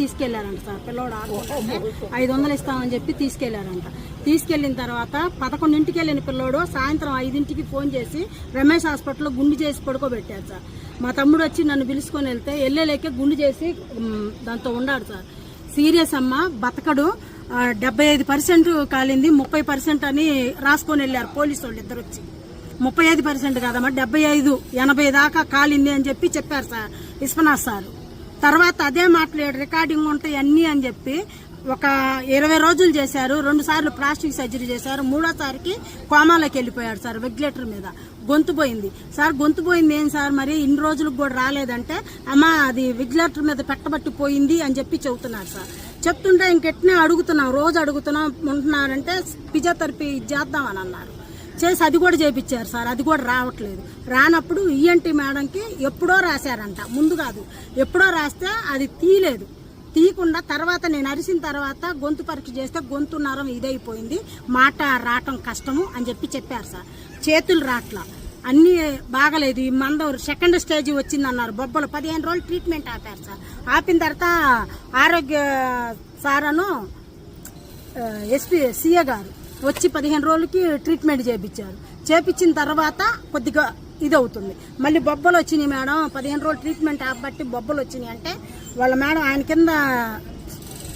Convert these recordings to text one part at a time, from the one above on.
తీసుకెళ్ళారంట sir పిల్లోడు? ఐదు వందలు ఇస్తామని చెప్పి తీసుకెళ్ళారంట. తీసుకెళ్ళిన తర్వాత పదకొండింటికి వెళ్ళిన పిల్లోడు సాయంత్రం ఐదింటికి ఫోన్ చేసి రమేష్ హాస్పిటల్లో గుండు చేసి పడుకోబెట్టారు సార్. మా తమ్ముడు వచ్చి నన్ను పిలుచుకొని వెళ్తే వెళ్ళలేకే గుండు చేసి దాంతో ఉన్నాడు సార్. సీరియస్ అమ్మ బతకడు. డెబ్బై ఐదు పర్సెంట్ కాలింది ముప్పై పర్సెంట్ అని రాసుకొని వెళ్ళారు పోలీసు వాళ్ళు ఇద్దరు వచ్చి. ముప్పై ఐదు పర్సెంట్ కాదమ్మా డెబ్బై ఐదు ఎనభై దాకా కాలింది అని చెప్పి చెప్పారు సార్ విశ్వనాథ్ సార్. తర్వాత అదే మాట్లాడు రికార్డింగ్ ఉంటాయి అన్నీ అని చెప్పి ఒక ఇరవై రోజులు చేశారు. రెండు సార్లు ప్లాస్టిక్ సర్జరీ చేశారు. మూడోసారికి కోమాలోకి వెళ్ళిపోయాడు సార్ వెగ్యులేటర్ మీద. గొంతు పోయింది. సార్ గొంతు పోయింది ఏం సార్? మరి ఇన్ని రోజులకు కూడా రాలేదంటే అమ్మా అది వెగ్యులేటర్ మీద పెట్టబట్టి పోయింది అని చెప్పి చెబుతున్నారు సార్. చెప్తుంటే ఇంకెట్నే అడుగుతున్నాం రోజు అడుగుతున్నాం ఉంటున్నారంటే ఫిజియోథెరపీ చేద్దామని అన్నారు. చేసి అది కూడా చేపించారు సార్. అది కూడా రావట్లేదు. రానప్పుడు ఈఎన్టీ మేడంకి ఎప్పుడో రాశారంట. ముందు కాదు. ఎప్పుడో రాస్తే అది తీయలేదు. తీయకుండా తర్వాత నేను అరిసిన తర్వాత గొంతు పరీక్ష చేస్తే గొంతు నరం ఇదైపోయింది. మాట రావటం కష్టము అని చెప్పి చెప్పారు సార్. చేతులు రాట్లా. అన్నీ బాగలేదు. ఈ మంద సెకండ్ స్టేజ్ వచ్చిందన్నారు. బొబ్బలు పదిహేను రోజులు ట్రీట్మెంట్ ఆపారు సార్. ఆపిన తర్వాత ఆరోగ్య సారను ఎస్పీ సీఏ గారు వచ్చి పదిహేను రోజులకి ట్రీట్మెంట్ చేయించారు చేపించిన తర్వాత కొద్దిగా ఇది అవుతుంది మళ్ళీ బొబ్బలు వచ్చినాయి మేడం. పదిహేను రోజులు ట్రీట్మెంట్ బట్టి బొబ్బలు వచ్చినాయి అంటే వాళ్ళ మేడం ఆయన కింద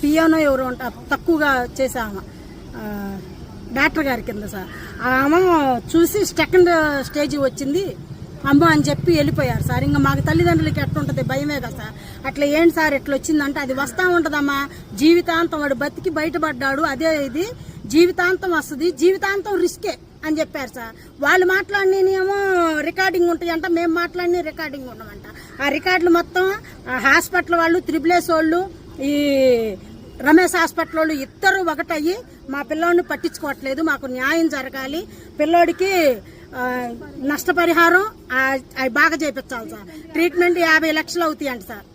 పియానో ఎవరు ఉంటా తక్కువగా చేసామ డాక్టర్ గారి కింద సార్. ఆమె చూసి సెకండ్ స్టేజ్ వచ్చింది. అమ్మ అని చెప్పి వెళ్ళిపోయారు సార్. ఇంకా మాకు తల్లిదండ్రులకి ఎట్లుంటుంది భయమే కదా సార్. అట్లా ఏంటి సార్? ఎట్లా వచ్చిందంటే అది వస్తూ ఉంటుందమ్మా. జీవితాంతం వాడు బతికి బయటపడ్డాడు. అదే ఇది. జీవితాంతం వస్తుంది జీవితాంతం రిస్కే అని చెప్పారు సార్. వాళ్ళు మాట్లాడినేమో రికార్డింగ్ ఉంటాయంట మేము మాట్లాడిన రికార్డింగ్ ఉండమంట. ఆ రికార్డులు మొత్తం హాస్పిటల్ వాళ్ళు త్రిబులేస్ వాళ్ళు ఈ రమేష్ హాస్పిటల్ వాళ్ళు ఇద్దరు ఒకటయ్యి. మా పిల్లోడిని పట్టించుకోవట్లేదు మాకు న్యాయం జరగాలి. పిల్లోడికి నష్టపరిహారం అవి బాగా చేపించాలి సార్. ట్రీట్మెంట్ యాభై లక్షలు అవుతాయంట సార్.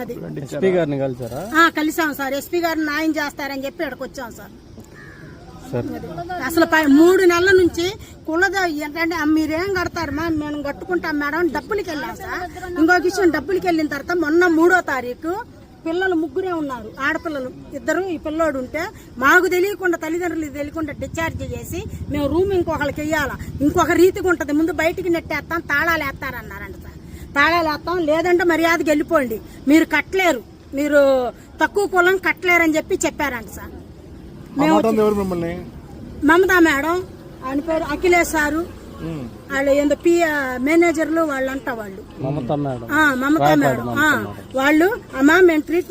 అది. ఎస్పీ గారిని కలిసారా? ఆ, కలిసాం సార్. ఎస్పీ గారు న్యాయం చేస్తారని చెప్పి ఇక్కడికి వచ్చాం సార్. అసలు మూడు నెలల నుంచి కులద ఏంటంటే మీరేం కడతారమ్మా మేము కట్టుకుంటాం మేడం డబ్బులకి వెళ్ళాం సార్. ఇంకొక విషయం డబ్బులకి వెళ్ళిన తర్వాత మొన్న మూడో తారీఖు పిల్లలు ముగ్గురే ఉన్నారు ఆడపిల్లలు ఇద్దరు ఈ పిల్లోడు ఉంటే మాకు తెలియకుండా తల్లిదండ్రులు తెలియకుండా డిశ్చార్జ్ చేసి మేము రూమ్ ఇంకొకరికి వెయ్యాలా ఇంకొక రీతిగా ఉంటుంది. ముందు బయటికి నెట్టేస్తాం తాళాలు వేస్తారన్నారంట సార్. తాళాలు వేస్తాం లేదంటే మర్యాదకి వెళ్ళిపోండి. మీరు కట్టలేరు మీరు తక్కువ కులం కట్టలేరని చెప్పి చెప్పారంట సార్. మేము మిమ్మల్ని? మమతా మేడం ఆయన పేరు అఖిలేష్ సారు. వాళ్ళు ఏందో పి మేనేజర్లు వాళ్ళంతా వాళ్ళు. మమత మేడం. ఆ, మమతా మేడం. ఆ, వాళ్ళు అమ్మా మేము ట్రీట్మెంట్